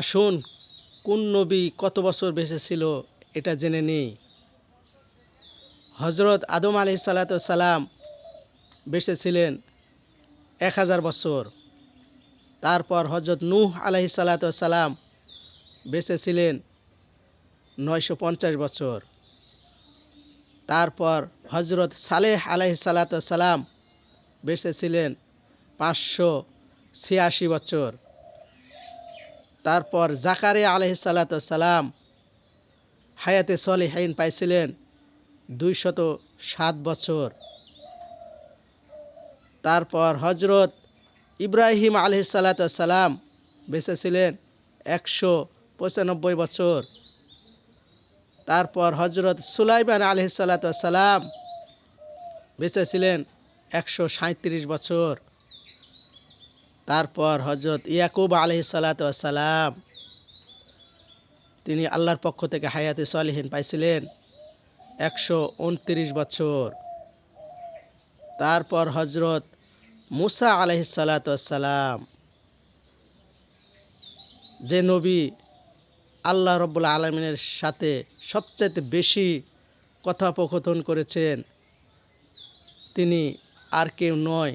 আসুন কোন নবী কত বছর বেঁচে ছিল এটা জেনে নিই হজরত আদম আলি সালাম বেঁচে ছিলেন এক হাজার বছর। তারপর হজরত নূহ আলাহি সালাম বেঁচে ছিলেন নয়শো পঞ্চাশ বছর। তারপর হজরত সালেহ আলাহি সালাম বেঁচে ছিলেন পাঁচশো ছিয়াশি বছর। তারপর জাকারে আলহি সালাম হায়াতে সলিহাইন পাইছিলেন দুইশত সাত বছর। তারপর হজরত ইব্রাহিম আলহি সালাম বেঁচে ছিলেন একশো পঁচানব্বই বছর। তারপর হজরত সুলাইমান আলহি সালাম বেঁচে ছিলেন একশো সাঁত্রিশ বছর। তারপর হজরত ইয়াকুব আলহি সালাম, তিনি আল্লাহর পক্ষ থেকে হায়াতে সলিহীন পাইছিলেন একশো উনত্রিশ বছর। তারপর হজরত মুসা আলহি সালাম, যে নবী আল্লাহ রব্বুল আলমিনের সাথে সবচাইতে বেশি কথোপকথন করেছেন, তিনি আর কেউ নয়।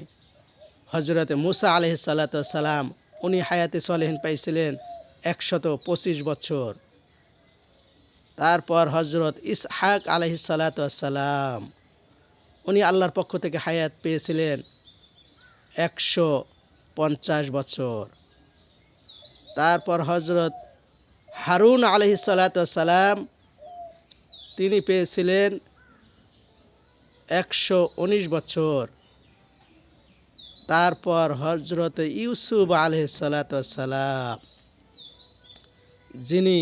হজরতে মুসা আলহ সালাম, উনি হায়াতে সলেহীন পাইছিলেন একশত পঁচিশ বছর। তারপর হজরত ইসহাক আলহ সালাম, উনি আল্লাহর পক্ষ থেকে হায়াত পেয়েছিলেন একশো পঞ্চাশ বছর। তারপর হজরত হারুন আলহি সালাম, তিনি পেয়েছিলেন একশো উনিশ বছর। তারপর হজরত ইউসুফ আলহ সালাম যিনি,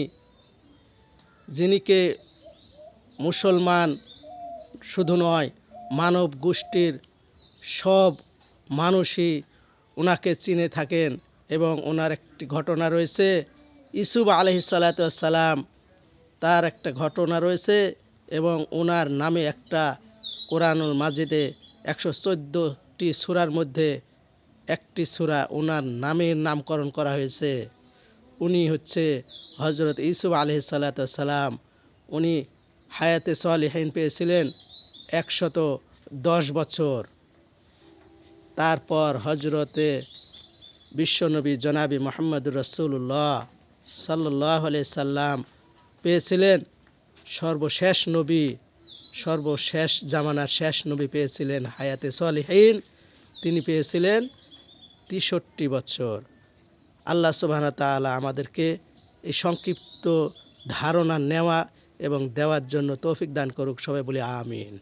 যিনিকে মুসলমান শুধু নয়, মানব গোষ্ঠীর সব মানুষই ওনাকে চিনে থাকেন এবং ওনার একটি ঘটনা রয়েছে। ইসুফ আলহি সালাম তার একটা ঘটনা রয়েছে এবং ওনার নামে একটা কোরআনুল মাজিদে একশো চোদ্দোটি সুরার মধ্যে একটি সুরা ওনার নামের নামকরণ করা হয়েছে। উনি হচ্ছে হজরত ইসুফ আলহি সালাম। উনি হায়াতে সালিহীন পেয়েছিলেন একশত দশ বছর। তারপর হজরতে বিশ্বনবী জনাবি মোহাম্মদুর রসুল্লাহ সাল্লাহ সাল্লাম পেয়েছিলেন সর্বশেষ নবী সর্বশেষ জামানার শেষ নবী পেয়েছিলেন হায়াতে সলিহীন। তিনি পেয়েছিলেন তেষট্টি বছর। আল্লাহ সুবাহ তালা আমাদেরকে এই সংক্ষিপ্ত ধারণা নেওয়া এবং দেওয়ার জন্য তৌফিক দান করুক সবাই বলি আমিন।